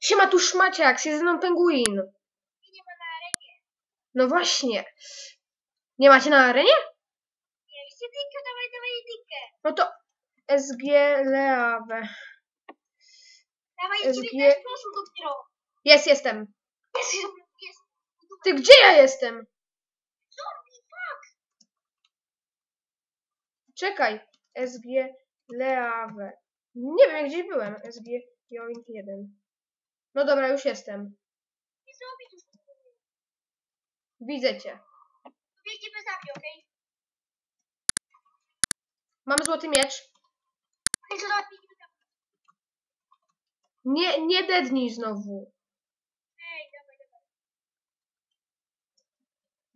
Siema tu szmaciak, jest ze mną penguin. Nie ma na arenie. No właśnie. Nie macie na arenie? Nie, dinkę, dawaj, dawaj dinkę. No to SG Leawe. Dawaj, SG. 19 proszę dopiero. Jest, jestem. Jest, jest. Ty gdzie ja jestem? Zombie, fuck. Czekaj. SG Leawe. Nie wiem, gdzie byłem. SG Joint 1. No dobra, już jestem. Nie tu. Widzę cię. Biegnie bez zabił, okej? Mam złoty miecz. Biegnie bez zabił. Nie, nie dednij znowu. Ej, dawaj, dawaj.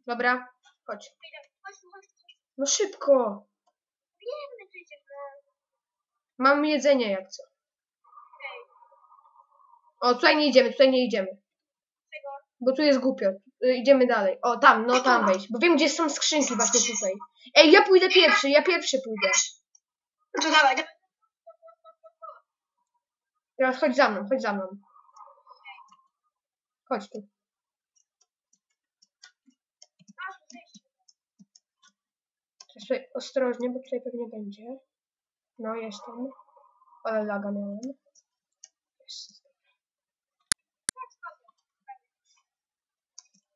Dobra, chodź. Ej, dawaj, chodź tu, chodź tu, chodź tu. No szybko. Biegnę przecież, no. Mam jedzenie jak co. O, tutaj nie idziemy, tutaj nie idziemy. Bo tu jest głupio. Y, Idziemy dalej. O, tam, no tam wejść. Bo wiem, gdzie są skrzynki właśnie tutaj. Ej, ja pójdę pierwszy, ja pierwszy pójdę. No to dawaj, dawaj. Teraz chodź za mną, chodź za mną. Chodź tu. Teraz tutaj ostrożnie, bo tutaj pewnie będzie. No, jestem. Ale laga miałem. Jest.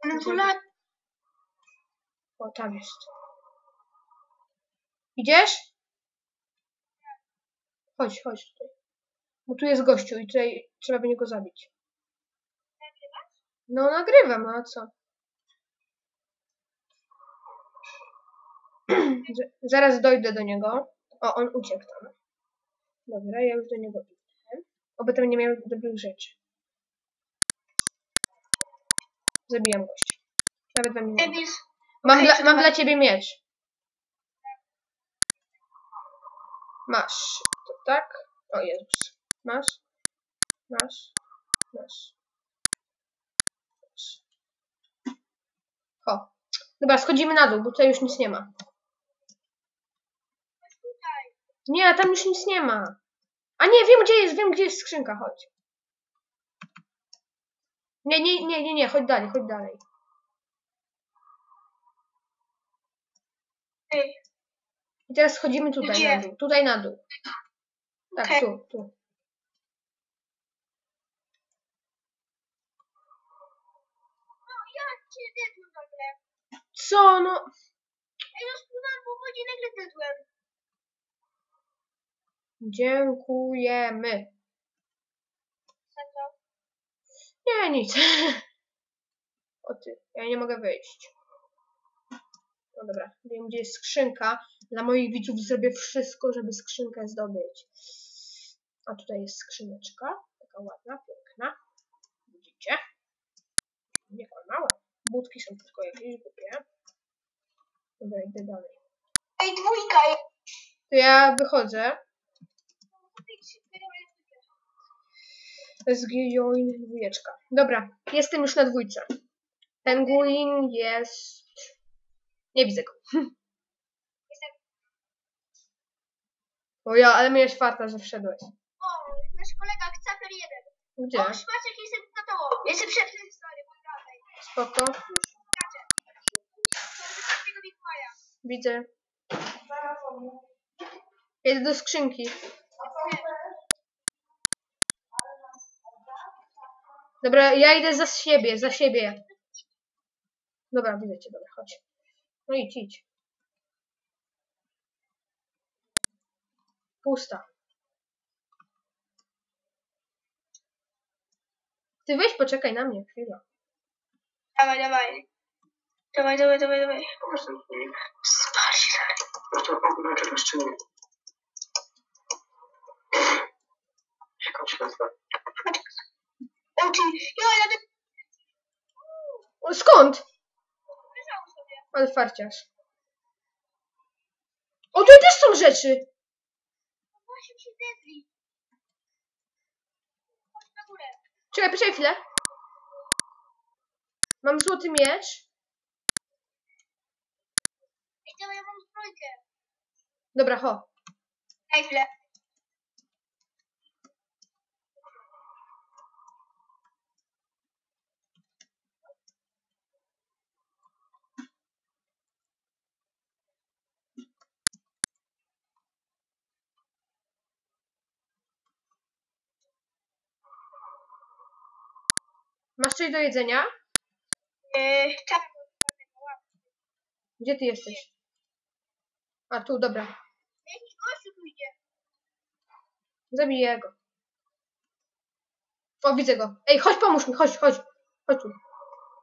Tu lat. O, tam jest. Idziesz? Chodź, chodź tutaj. Bo tu jest gościu i tutaj trzeba będzie go zabić. No, nagrywam, a co? Zaraz dojdę do niego. O, on uciekł tam. Dobra, ja już do niego idę. Oby tam nie miał dobrych rzeczy. Zabijam gościa. Nawet wam nie. Mam, dla, mam dla ciebie miecz. Masz. To tak. O Jezus. Masz. Masz. Masz. Masz. O. Dobra, schodzimy na dół, bo tutaj już nic nie ma. Nie, tam już nic nie ma. A nie, wiem gdzie jest, wiem gdzie jest skrzynka, chodź. Nie, nie, nie, nie, nie, chodź dalej, chodź dalej. Ej, I teraz schodzimy tutaj Gdzie? na dół. Tutaj na dół. Tak, Okej. tu, tu. no ja cię dedłem nagle. Co, no? Ej, no spłynąłem po wodzie i nagle dedłem. Dziękujemy. Za co? Nie, nic. O ty, ja nie mogę wyjść. No dobra, wiem gdzie jest skrzynka. Dla moich widzów zrobię wszystko, żeby skrzynkę zdobyć. A tutaj jest skrzyneczka. Taka ładna, piękna. Widzicie? Nie mała. Budki są tylko jakieś głupie. Dobra, idę dalej. Ej, dwójka. To ja wychodzę. SG Join dwójeczka. Dobra, jestem już na dwójce. Penguin jest... Nie widzę go. Jestem. O ja, ale miałeś farta, że wszedłeś. O, nasz kolega Ksafer 1. Gdzie? O, Szmaciak, jestem za tobą. Jestem przed tym stary. Spoko. Widzę. Jedę do skrzynki. Dobra, ja idę za siebie, za siebie. Dobra, widzę cię, dobra, chodź. No idź, idź. Pusta. Ty weź poczekaj na mnie chwilę. Dawaj, dawaj. Dawaj, dawaj, dawaj, dawaj. Spal się dalej. No to ogólnie czegoś czy nie. Jak on się nazywa? O, ty, ja, ja, ja, O, skąd? sobie. Ale farciarz. O, tutaj też są rzeczy. No właśnie się. Chodź na górę. Czekaj, poczekaj chwilę. Mam złoty miecz. Ej, dawaj, ja mam zbrojkę. Dobra, ho. Daj chwilę. Masz coś do jedzenia? Yy, tak, Gdzie ty jesteś? A tu, dobra. jakiś gościu tu idzie. Zabiję go. O, widzę go. Ej, chodź, pomóż mi, chodź, chodź. Chodź tu.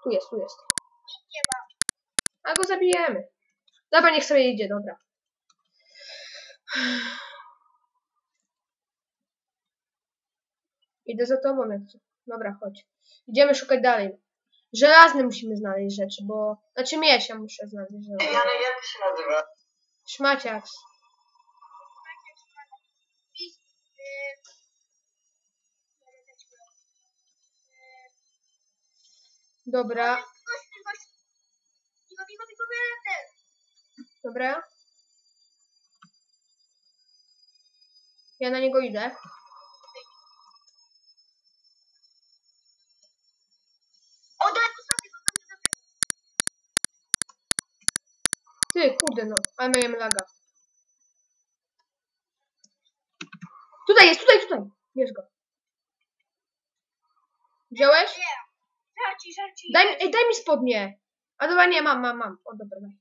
Tu jest, tu jest. Nie ma. A go zabijemy. Dobra, niech sobie idzie, dobra. Idę za tobą, jak. Dobra, chodź. Idziemy szukać dalej. Żelazny musimy znaleźć rzeczy, bo... Znaczy miecz ja muszę znaleźć. żelazny. Janek, jak to się nazywa? Szmaciaks. Dobra, dobra. Ja na niego idę. O, daj, zostaw go, zostaw go, zostaw go. Ty, kurde no, ale miałem laga. Tutaj jest, tutaj, tutaj. Bierz go. Wziąłeś? Nie. Żarci, żarci. Daj, mi- ej, daj mi spodnie. A dobra, nie, mam, mam, mam. O, dobra, daj.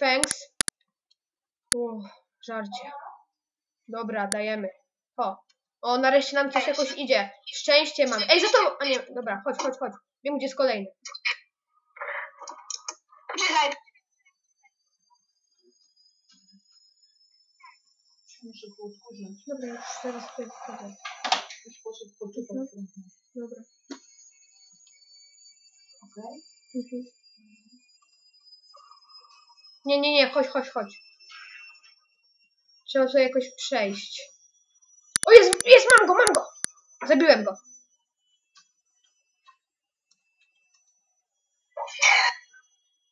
Thanks. Uff, żarcie. Dobra, dajemy. O. O, nareszcie nam coś jakoś idzie. Szczęście mam. Ej, za to... A nie, dobra, chodź, chodź, chodź. Wiem, gdzie jest kolejny. Czekaj. Muszę to odkurzyć. Dobra, już zaraz tutaj wchodzę. Już poszedł poczytać trochę. Dobra. Okej? Mhm. Nie, nie, nie, chodź, chodź, chodź. Trzeba sobie jakoś przejść. O, jest, jest, mam go, mam go! Zabiłem go.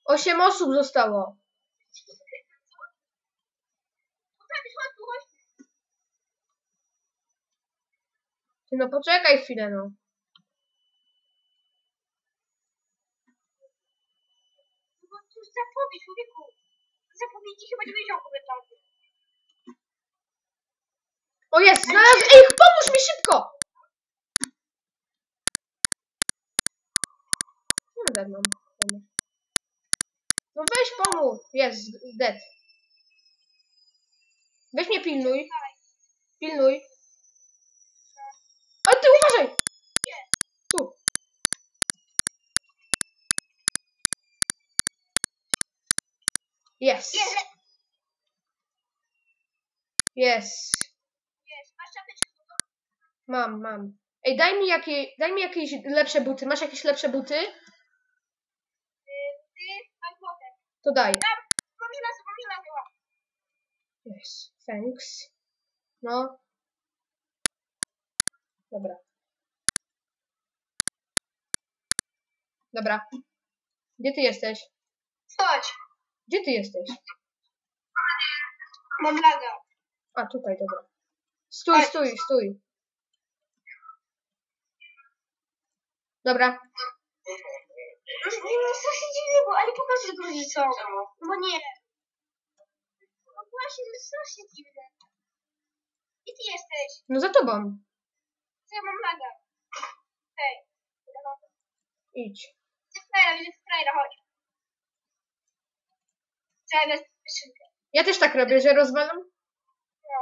Osiem osób zostało. Chodź, chodź, tu, chodź. Ty no poczekaj chwilę, no. No bo tu zapowiedź, człowieku. Zapowiedzi chyba nie wiedział komentarza. O jest, znalazł... Ej, pomóż mi szybko! Mam. Pomóż. No weź pomóż. Jest, dead. Weź mnie pilnuj. Pilnuj. Uważaj! Tu. Jest. Jest, Jest. jest. Masz Mam, mam. Ej, daj mi, jakie, daj mi jakieś lepsze buty. Masz jakieś lepsze buty? To daj. Yes, thanks. No. Dobra. Dobra. Gdzie ty jesteś? Chodź. Gdzie ty jesteś? Mam laga. A, tutaj, dobra. Stój, stój, stój. Dobra. Nie no, strasznie dziwnego, ale pokażę tego rodzicom. No bo nie. No właśnie, to jest strasznie dziwne. Gdzie ty jesteś? No za tobą. Co ja mam laga? Hej. Idź. Frajera, widzę frajera, chodź. Trzeba wezmę skrzynkę. Ja też tak robię, że rozwalam. No.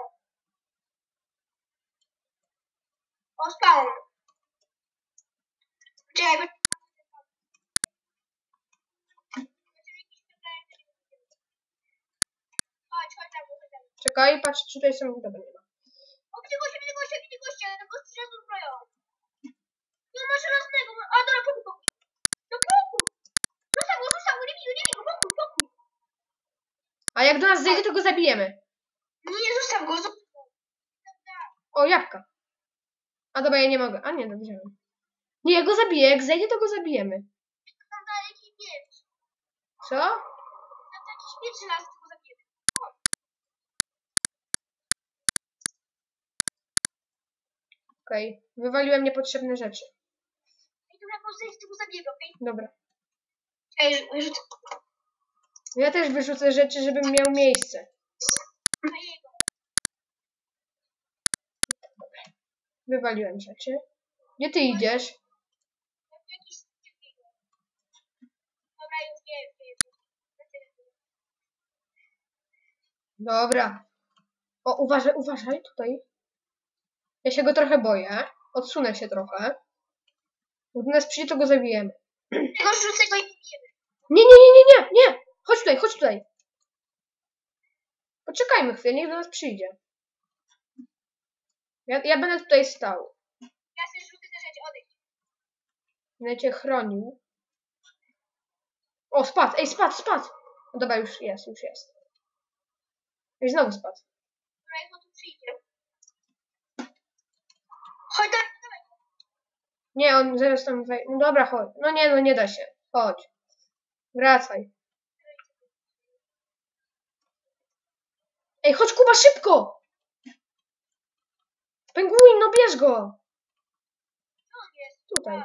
O, spawn. Czekaj, bo... Chodź, chodź chodź tam. Czekaj, patrz, czy tutaj są... Dobra, nie ma. O, widzę gościa, widzę gościa, widzę gościa, gość się uzbroją. No masz żelaznego, a dobra, pokój, pokój. No pokój. Zostaw go, zostaw go, nie bij go, nie bij go, pokój, pokój. A jak do nas zejdzie, to go zabijemy. Nie, zostaw go, zostaw. O, jabłka. A dobra, ja nie mogę. A nie, no wziąłem. Nie, ja go zabiję. Jak zejdzie, to go zabijemy. Tam dalej jakiś miecz. Co? Tam jakiś miecz żelazny, go zabijemy. Okej. Wywaliłem niepotrzebne rzeczy. Ej, dobra, bo zejść, to go zabijemy, okej? Dobra. Ej, rzuć Ja też wyrzucę rzeczy, żebym miał miejsce. Wywaliłem rzeczy. Gdzie ty idziesz? Dobra. O, uważaj, uważaj tutaj. Ja się go trochę boję. Odsunę się trochę. Jak do nas przyjdzie, to go zabijemy. Tego rzucę go i bijemy. Nie, nie, nie, nie, nie, nie! Chodź tutaj, chodź tutaj. Poczekajmy chwilę, niech do nas przyjdzie. Ja, ja będę tutaj stał. Ja sobie rzucę te rzeczy, odejdź. Będę cię chronił. O, spadł, ej, spadł, spadł. No dobra, już jest, już jest. I znowu spadł. Dobra, jak on tu przyjdzie. Chodź, dawaj, dawaj. Nie, on zaraz tam wejdzie. No dobra, chodź. No nie, no nie da się. Chodź. Wracaj. Ej, chodź Kuba, szybko! Pęguin, no bierz go! Tutaj.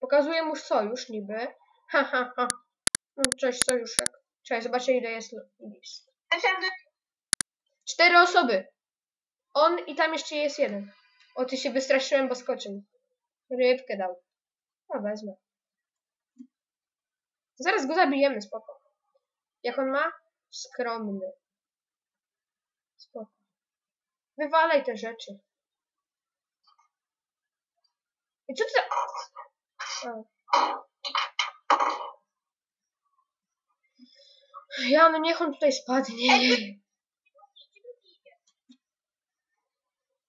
Pokazuję mu sojusz niby. Ha, ha, ha. No, cześć, sojuszek. Cześć, zobaczcie ile jest list. Cztery osoby. On i tam jeszcze jest jeden. O, ty się wystraszyłem, bo skoczył. Rybkę dał. A, wezmę. Zaraz go zabijemy, spoko. Jak on ma? Skromny. Spoko. Wywalaj te rzeczy. I co ty... A. Ja, no niech on tutaj spadnie.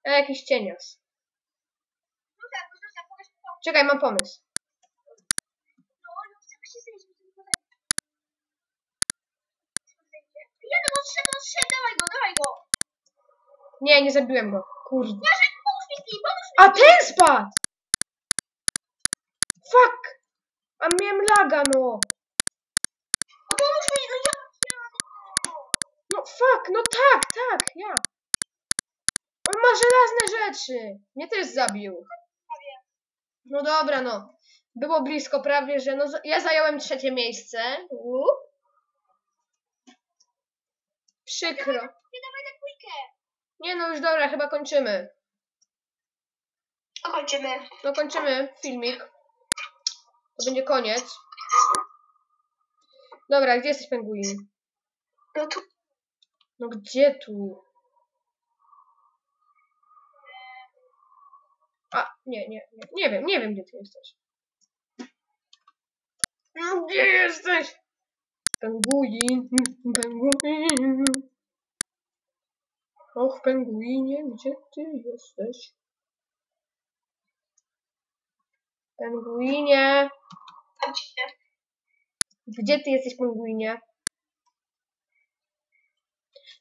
A jakiś pokaż mi to. Czekaj, mam pomysł. No, no, chcę się zejść, musimy go zejść. Jeden odszedł, odszedł, dawaj go, dawaj go. Nie, nie zabiłem go. Kurde. Jarzek, pomóż mi z nim, pomóż mi. A ten spadł! Fuck! A miałem laga, no. No, pomóż mi, no ja No fuck, no tak, tak, ja. On ma żelazne rzeczy. Mnie też zabił. No dobra, no. Było blisko prawie, że no ja zająłem trzecie miejsce. Łup. Przykro. Nie dawaj dwójkę. Nie no, już dobra, chyba kończymy. Kończymy. No kończymy filmik. To będzie koniec. Dobra, gdzie jesteś, penguin? No tu. No gdzie tu? A, nie, nie, nie, nie wiem, nie wiem gdzie ty jesteś. No gdzie jesteś? Penguin, penguin. Och, penguinie, gdzie ty jesteś? Penguinie, gdzie ty jesteś, penguinie?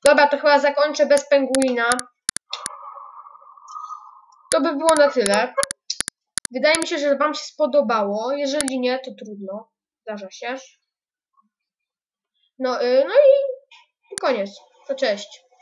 Dobra, to chyba zakończę bez penguina. To by było na tyle. Wydaje mi się, że Wam się spodobało. Jeżeli nie, to trudno. Zdarza się. No, y, no i koniec. To cześć.